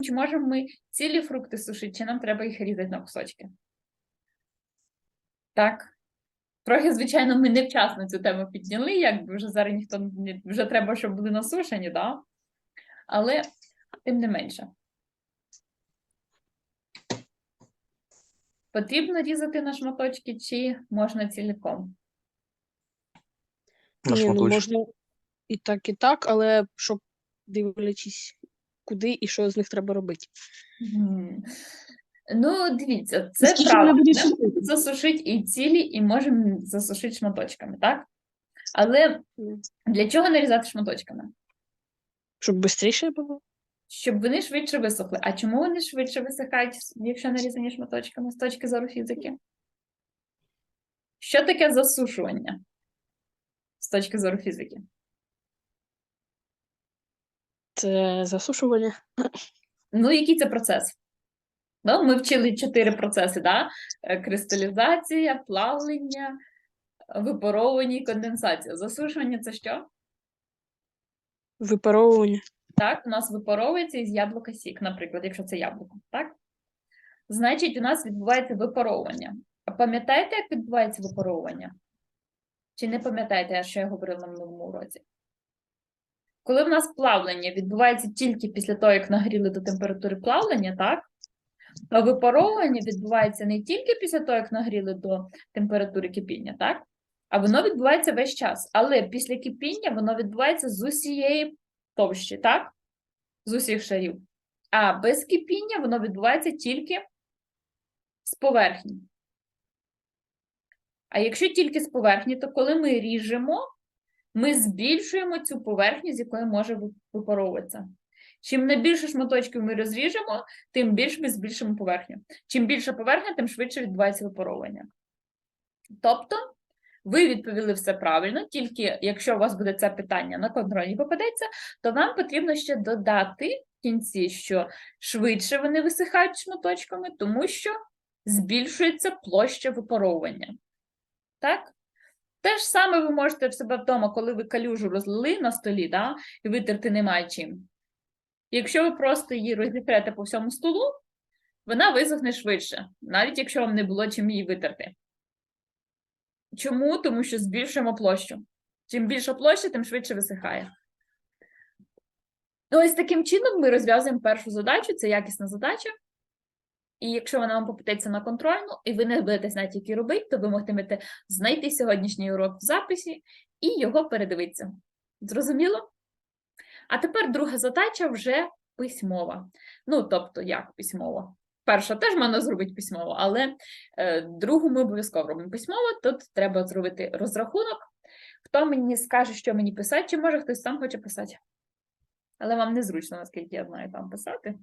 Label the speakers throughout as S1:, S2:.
S1: чи можемо ми цілі фрукти сушити, чи нам треба їх різати на кусочки? Так. Трохи, звичайно, ми невчасно цю тему підняли, якби вже зараз ніхто не вже треба, щоб були насушені, да? але тим не менше. Потрібно різати на шматочки, чи можна ціліком?
S2: На
S3: Ні, ну
S2: шматочки.
S3: можна і так, і так, але щоб дивлячись, куди і що з них треба робити.
S1: Ну, дивіться, це
S3: Скільки
S1: правда.
S3: буде
S1: Ми засушити і цілі, і можемо засушити шматочками, так? Але для чого нарізати шматочками?
S3: Щоб швидше було.
S1: Щоб вони швидше висохли. А чому вони швидше висихають, якщо нарізані шматочками з точки зору фізики? Що таке засушування з точки зору фізики?
S3: Це засушування.
S1: Ну, який це процес? Ну, ми вчили чотири процеси: да? Е, кристалізація, плавлення, випаровування і конденсація. Засушування це що?
S3: Випаровування.
S1: Так, у нас випаровується із яблука сік, наприклад, якщо це яблуко, так? Значить, у нас відбувається випаровування. А пам'ятаєте, як відбувається випаровування? Чи не пам'ятаєте, що я говорила на минулому уроці? Коли в нас плавлення відбувається тільки після того, як нагріли до температури плавлення, так? А випаровування відбувається не тільки після того, як нагріли до температури кипіння, так? А воно відбувається весь час. Але після кипіння воно відбувається з усієї товщі, так? З усіх шарів. А без кипіння воно відбувається тільки з поверхні. А якщо тільки з поверхні, то коли ми ріжемо, ми збільшуємо цю поверхню, з якої може ви- випаровуватися. Чим на більше шматочків ми розріжемо, тим більш ми збільшимо поверхню. Чим більша поверхня, тим швидше відбувається випаровування. Тобто, ви відповіли все правильно, тільки якщо у вас буде це питання на контрольні попадеться, то вам потрібно ще додати в кінці, що швидше вони висихають шматочками, тому що збільшується площа випаровування. Так? Те ж саме ви можете в себе вдома, коли ви калюжу розлили на столі, да, і витерти немає чим. Якщо ви просто її розітрете по всьому столу, вона висохне швидше, навіть якщо вам не було чим її витерти. Чому? Тому що збільшуємо площу. Чим більша площа, тим швидше висихає. Ось таким чином ми розв'язуємо першу задачу, це якісна задача. І якщо вона вам попитається на контрольну, і ви не будете знати, які робити, то ви могтимете знайти сьогоднішній урок в записі і його передивитися. Зрозуміло? А тепер друга задача вже письмова. Ну, тобто, як письмова? Перша теж можна зробити письмово, але е, другу ми обов'язково робимо письмово. Тут треба зробити розрахунок. Хто мені скаже, що мені писати, чи може хтось сам хоче писати? Але вам незручно, наскільки я знаю, там писати.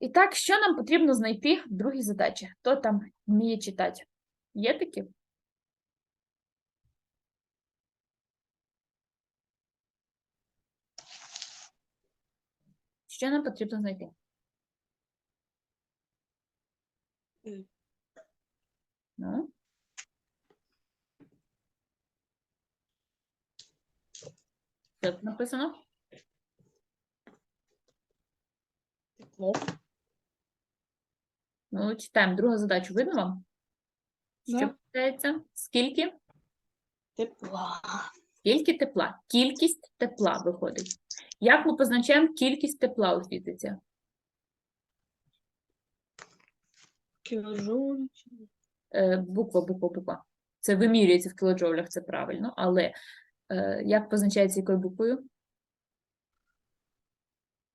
S1: І так, що нам потрібно знайти в другій задачі? Хто там вміє читати? Є такі? Що нам потрібно знайти? Ну? Що тут написано?
S3: Тепло.
S1: Ну, читаємо другу задачу. Видно вам? Що
S3: Да.
S1: питається? Скільки?
S3: Тепла.
S1: Скільки тепла? Кількість тепла виходить. Як ми позначаємо кількість тепла у фізиці?
S3: Кілоджоуль.
S1: Е, буква, буква, буква. Це вимірюється в кілоджоулях, це правильно, але е, як позначається якою буквою?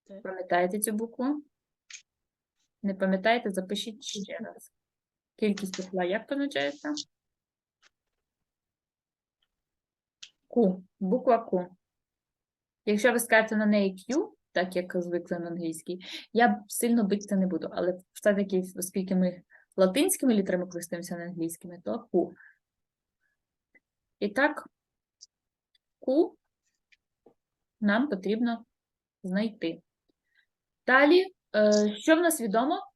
S3: Т.
S1: Пам'ятаєте цю букву? Не пам'ятаєте? Запишіть ще раз. Кількість тепла як позначається? Q. Буква Q. Якщо ви скажете на неї Q, так як звикли на англійській, я сильно битися не буду, але все-таки, оскільки ми латинськими літерами користуємося не англійськими, то Q. І так, Q нам потрібно знайти. Далі, Е, що в нас відомо?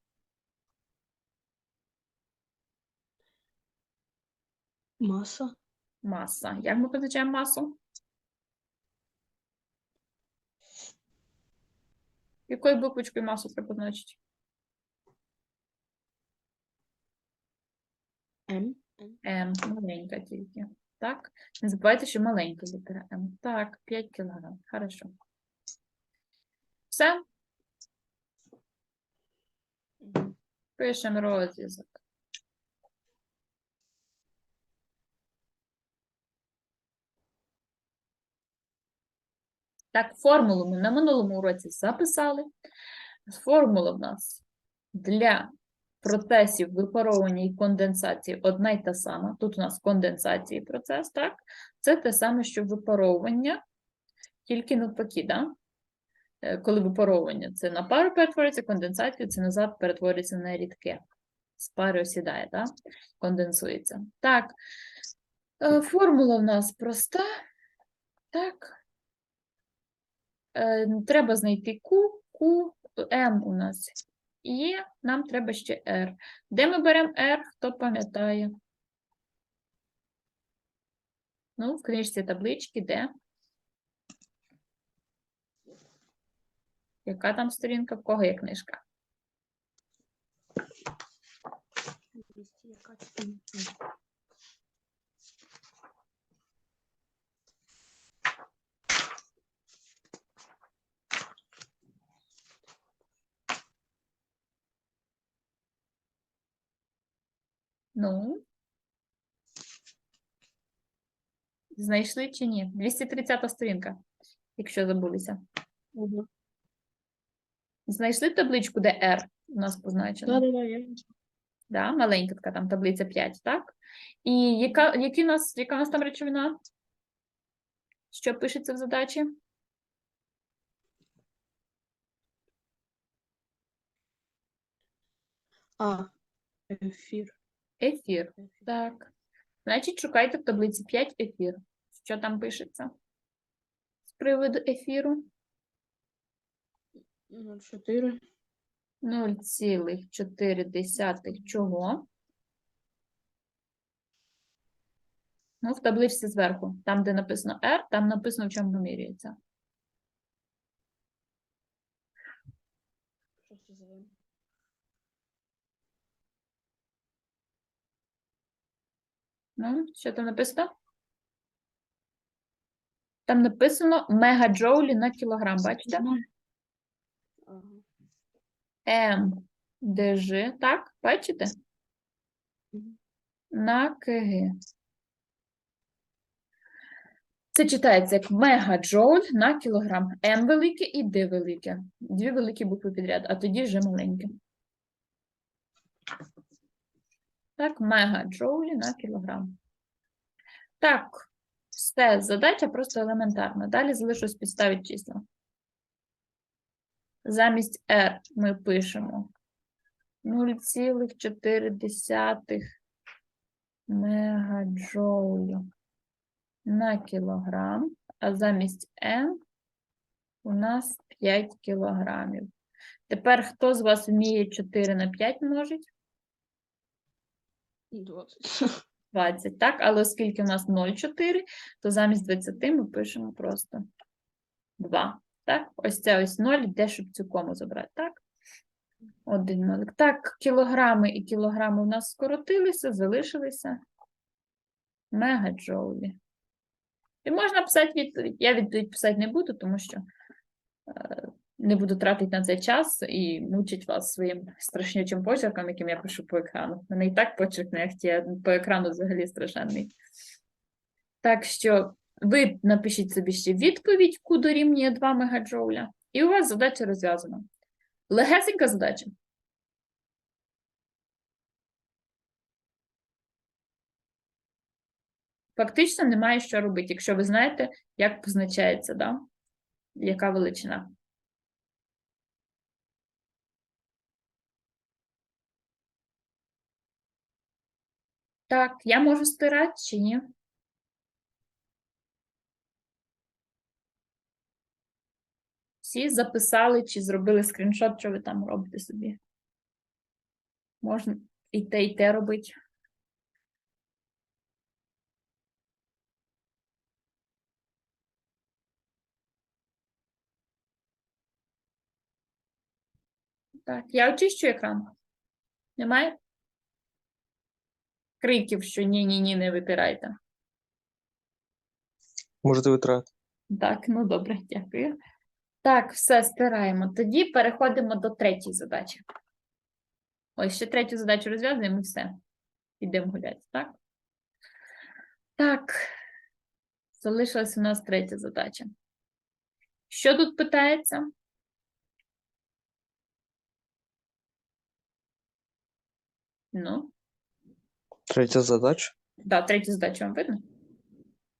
S3: Маса.
S1: Маса. Як ми позначаємо масу? Якою буквочкою масу треба позначити?
S3: М.
S1: М. Маленька тільки. Так. Не забувайте, що маленька літера М. Так, 5 кг. Хорошо. Все. Пишемо розв'язок. Так, формулу ми на минулому уроці записали. Формула в нас для процесів випаровування і конденсації одна й та сама. Тут у нас конденсації процес, так? Це те саме, що випаровування, тільки навпаки, да? Е, Коли випаровування це на пару перетворюється, конденсацію це назад перетворюється на рідке. З пари осідає, так? Конденсується. Так, е, формула в нас проста. Так. Е, Треба знайти Q, Q, M у нас є, нам треба ще R. Де ми беремо R, хто пам'ятає? Ну, в книжці таблички, де? Яка там сторінка? В кого є книжка? Ну. Знайшли чи ні? 230 сторінка, якщо забулися.
S3: Мгм.
S1: Знайшли табличку, де R у нас позначено?
S3: Да-да-да, я.
S1: Да, маленька така там таблиця 5, так? І яка, які у нас, яка у нас там речовина? Що пишеться в задачі?
S3: А, ефір.
S1: Ефір. Так. Значить, шукайте в таблиці 5 ефір. Що там пишеться? З приводу ефіру
S3: 0,4.
S1: 0,4 чого? Ну, в табличці зверху. Там, де написано R, там написано, в чому вимірюється.
S3: Що це за
S1: Ну, що там написано? Там написано мегаджоулі на кілограм, бачите? М ДЖ, так, бачите? На КГ. Це читається як мегаджоуль на кілограм. М велике і Д велике. Дві великі букви підряд, а тоді вже маленьке. Так, мегаджоулі на кілограм. Так, все, задача просто елементарна. Далі залишилось підставити числа. Замість R ми пишемо 0,4 мегаджоулю на кілограм, а замість N у нас 5 кілограмів. Тепер хто з вас вміє 4 на 5 множить?
S3: 20.
S1: 20, так? Але оскільки у нас 0,4, то замість 20 ми пишемо просто 2. Так? Ось це ось 0 йде, щоб цю кому забрати, так? Один нолик. Так, кілограми і кілограми у нас скоротилися, залишилися мегаджоулі. І можна писати відповідь. Я відповідь писати не буду, тому що е, не буду тратити на це час і мучить вас своїм страшнючим почерком, яким я пишу по екрану. У мене і так почерк не ахті, по екрану взагалі страшенний. Так що ви напишіть собі ще відповідь, Q дорівнює 2 мегаджоуля, і у вас задача розв'язана. Легесенька задача. Фактично немає що робити, якщо ви знаєте, як позначається, да? яка величина. Так, я можу стирати чи ні? Всі записали чи зробили скріншот, що ви там робите собі. Можна і те, і те робити. Так, я очищу екран. Немає? Криків, що ні-ні-ні, не випирайте.
S2: Можете витрати.
S1: Так, ну добре, дякую. Так, все стираємо. Тоді переходимо до третьої задачі. Ось ще третю задачу розв'язуємо і все. Підемо гуляти, так? Так. Залишилась у нас третя задача. Що тут питається? Ну,
S2: Третя задача.
S1: да, третю задачу вам видно?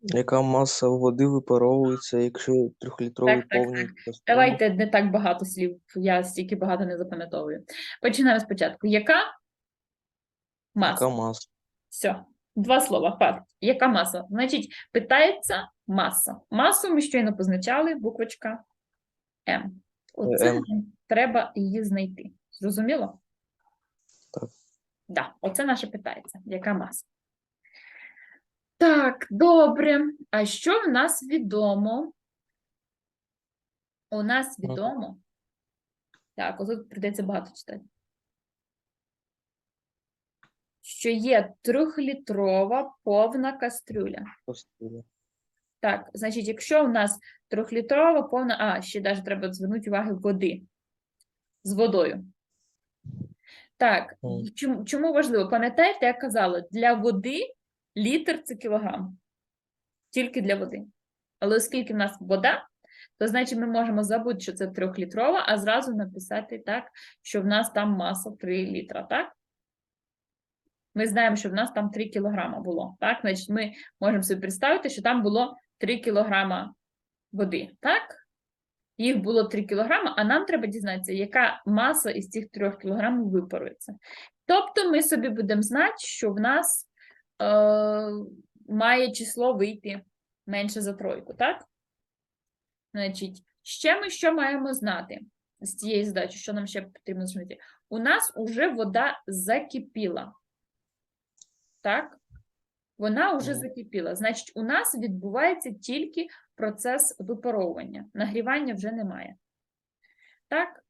S2: Яка маса води випаровується, якщо трьохлітровий
S1: Так, так,
S2: повний?
S1: Давайте не так багато слів, я стільки багато не запам'ятовую. Починаємо спочатку. Яка маса?
S2: Яка маса?
S1: Все. Два слова. Факт. Яка маса? Значить, питається маса. Масу ми щойно позначали, буквочка М. Оце
S2: М.
S1: треба її знайти. Зрозуміло?
S2: Так.
S1: Да, оце наше питається. Яка маса? Так, добре. А що в нас відомо? У нас відомо. Так, отут прийдеться багато читати. Що є трьохлітрова повна кастрюля.
S2: Кастрюля.
S1: Так, значить, якщо у нас трьохлітрова повна, а, ще навіть треба звернути увагу води з водою. Так, чому, чому важливо? Пам'ятаєте, я казала, для води літр це кілограм. Тільки для води. Але оскільки в нас вода, то значить ми можемо забути, що це трьохлітрова, а зразу написати так, що в нас там маса 3 літра, так? Ми знаємо, що в нас там 3 кілограма було, так? Значить, ми можемо собі представити, що там було 3 кілограма води, так? Їх було 3 кілограма, а нам треба дізнатися, яка маса із цих 3 кілограмів випарується. Тобто ми собі будемо знати, що в нас е, має число вийти менше за тройку, так? Значить, ще ми що маємо знати з цієї задачі, що нам ще потрібно зробити? У нас уже вода закипіла. Так? Вона вже закипіла. Значить, у нас відбувається тільки процес випаровування. Нагрівання вже немає. Так?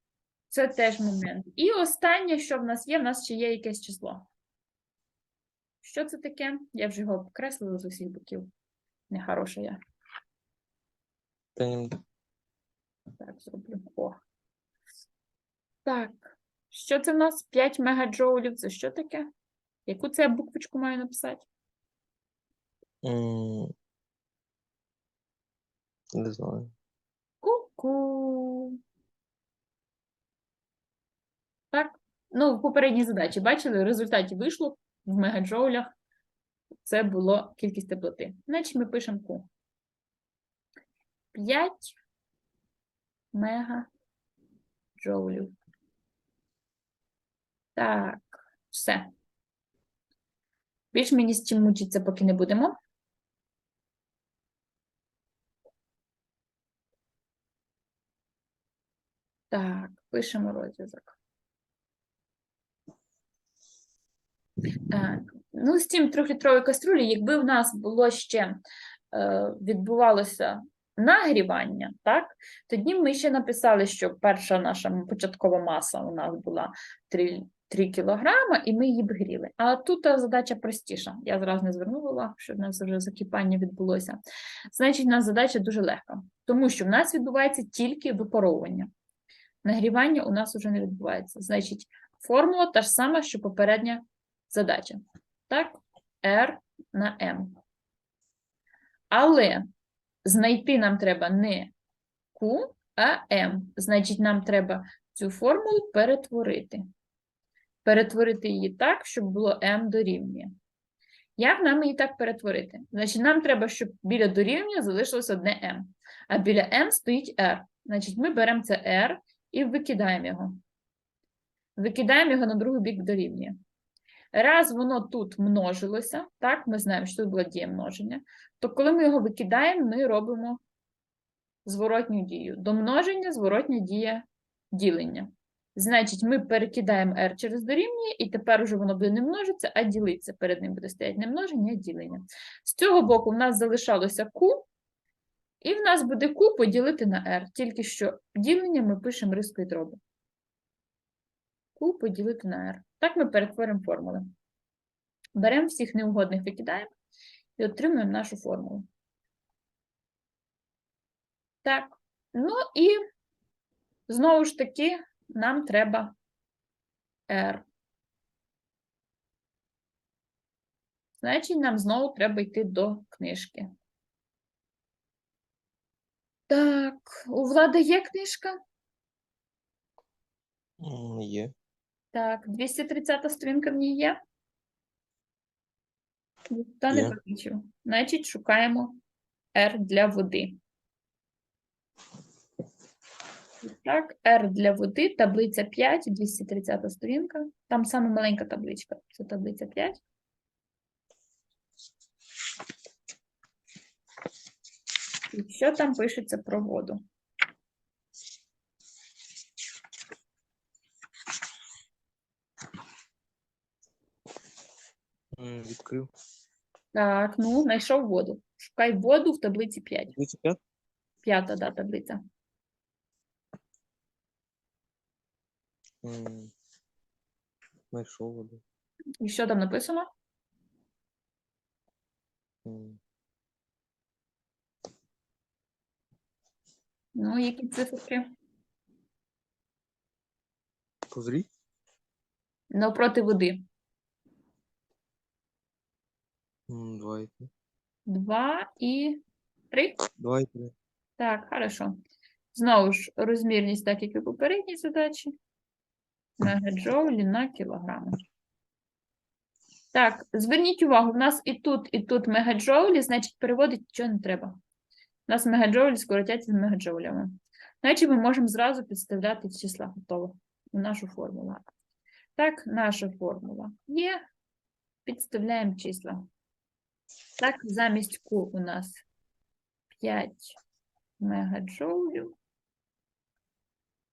S1: Це теж момент. І останнє, що в нас є, в нас ще є якесь число. Що це таке? Я вже його покреслила з усіх боків. Нехороша я.
S2: Та
S1: Так, зроблю. О. Так. Що це в нас? 5 мегаджоулів. Це що таке? Яку це я буквочку маю написати?
S2: Не знаю.
S1: Ку-ку. Так. Ну, в попередній задачі бачили, в результаті вийшло в мегаджоулях. Це було кількість теплоти. Значить, ми пишемо Q. 5 мегаджоулів. Так, все. Більш мені з чим мучитися поки не будемо. Так, пишемо розв'язок. Так, ну з цим трьохлітровою каструлі, якби в нас було ще е, відбувалося нагрівання, так, тоді ми ще написали, що перша наша початкова маса у нас була 3, 3 кілограма, і ми її б гріли. А тут е, задача простіша. Я зразу не звернула увагу, що в нас вже закипання відбулося. Значить, у нас задача дуже легка, тому що в нас відбувається тільки випаровування. Нагрівання у нас вже не відбувається. Значить, формула та ж сама, що попередня задача. Так? R на M. Але знайти нам треба не Q, а M. Значить, нам треба цю формулу перетворити. Перетворити її так, щоб було M дорівнює. Як нам її так перетворити? Значить, нам треба, щоб біля дорівнює залишилось одне M. А біля M стоїть R. Значить, ми беремо це R і викидаємо його. Викидаємо його на другий бік дорівнює. Раз воно тут множилося, так, ми знаємо, що тут було дія множення, то коли ми його викидаємо, ми робимо зворотню дію. До множення зворотня дія ділення. Значить, ми перекидаємо r через дорівнює, і тепер уже воно буде не множиться, а ділиться. Перед ним буде стояти не множення, а ділення. З цього боку в нас залишалося q, і в нас буде q поділити на r. Тільки що ділення ми пишемо рискою дроби. Q поділити на R. Так ми перетворимо формули. Беремо всіх неугодних, викидаємо і отримуємо нашу формулу. Так, ну і знову ж таки нам треба R. Значить, нам знову треба йти до книжки. Так, у Влада є книжка?
S2: Є.
S1: Так, 230 сторінка в ній є? Та не
S2: Є.
S1: побачив. Значить, шукаємо R для води. Так, R для води, таблиця 5, 230 сторінка. Там саме маленька табличка. Це таблиця 5. І що там пишеться про воду?
S2: Відкрив.
S1: Так, ну, знайшов воду. Шукай воду в таблиці 5.
S2: 35?
S1: П'ята, да, таблиця.
S2: М, Знайшов воду.
S1: І що там написано?
S2: М,
S1: Ну, які цифри?
S2: Позріть.
S1: Навпроти води.
S2: М, Два і три.
S1: Два і три.
S2: Два і три.
S1: Так, хорошо. Знову ж розмірність, так як і в попередній задачі. Мегаджоулі на кілограми. Так, зверніть увагу, в нас і тут, і тут мегаджоулі, значить, переводити нічого не треба. У нас мегаджоулі скоротяться з мегаджоулями. Значить, ми можемо зразу підставляти числа готово у нашу формулу. Так, наша формула є. Підставляємо числа. Так, замість Q у нас 5 мегаджоулів.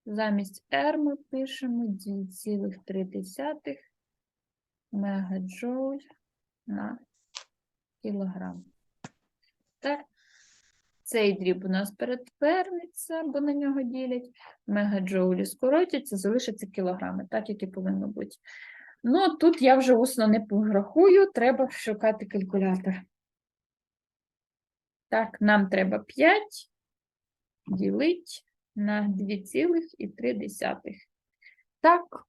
S1: Замість R ми пишемо 2,3 мегаджоуль на кілограм. Так, цей дріб у нас перетвернеться, бо на нього ділять. Мегаджоулі скоротяться, залишаться кілограми, так як і повинно бути. Ну, тут я вже усно не порахую, треба шукати калькулятор. Так, нам треба 5 ділить на 2,3. Так.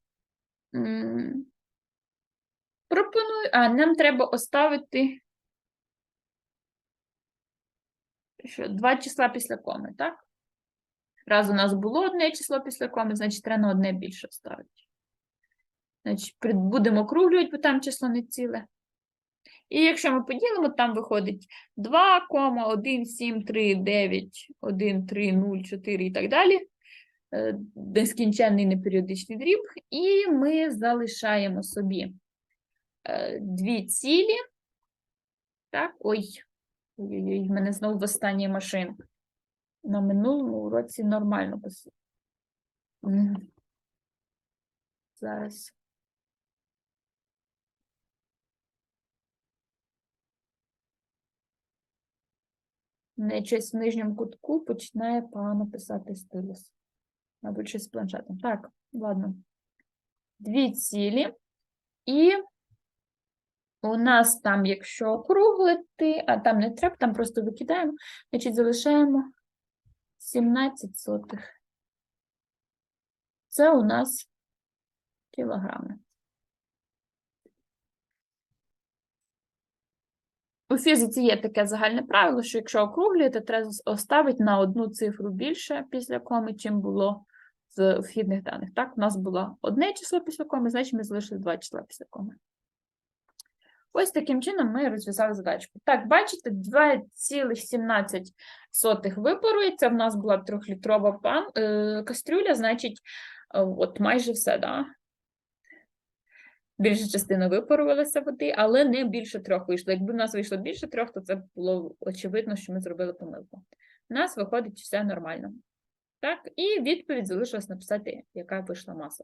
S1: Пропоную. А, нам треба оставити що, два числа після коми, так? Раз у нас було одне число після коми, значить, треба одне більше вставити. Значить, будемо округлювати, бо там число не ціле. І якщо ми поділимо, там виходить 2, 1, 7, 3, 9, 1, 3, 0, 4 і так далі. Е, Нескінченний неперіодичний дріб. І ми залишаємо собі е, дві цілі. Так, ой, ой-ой-ой, в мене знову в останній машин. На минулому уроці нормально писав. Зараз. Щось в нижньому кутку починає погано писати стилус. Мабуть, щось з планшетом. Так, ладно. Дві цілі. І у нас там, якщо округлити, а там не треба, там просто викидаємо, значить залишаємо 17 сотих. Це у нас кілограми. У фізиці є таке загальне правило, що якщо округлюєте, треба оставити на одну цифру більше після коми, чим було з вхідних даних. Так, у нас було одне число після коми, значить ми залишили два числа після коми. Ось таким чином ми розв'язали задачку. Так, бачите, 2,17 випарується. В нас була трьохлітрова е, кастрюля, значить, е, от майже все, да? Більша частина випарувалася води, але не більше трьох вийшло. Якби в нас вийшло більше трьох, то це було очевидно, що ми зробили помилку. У нас виходить все нормально. Так, і відповідь залишилось написати, яка вийшла маса.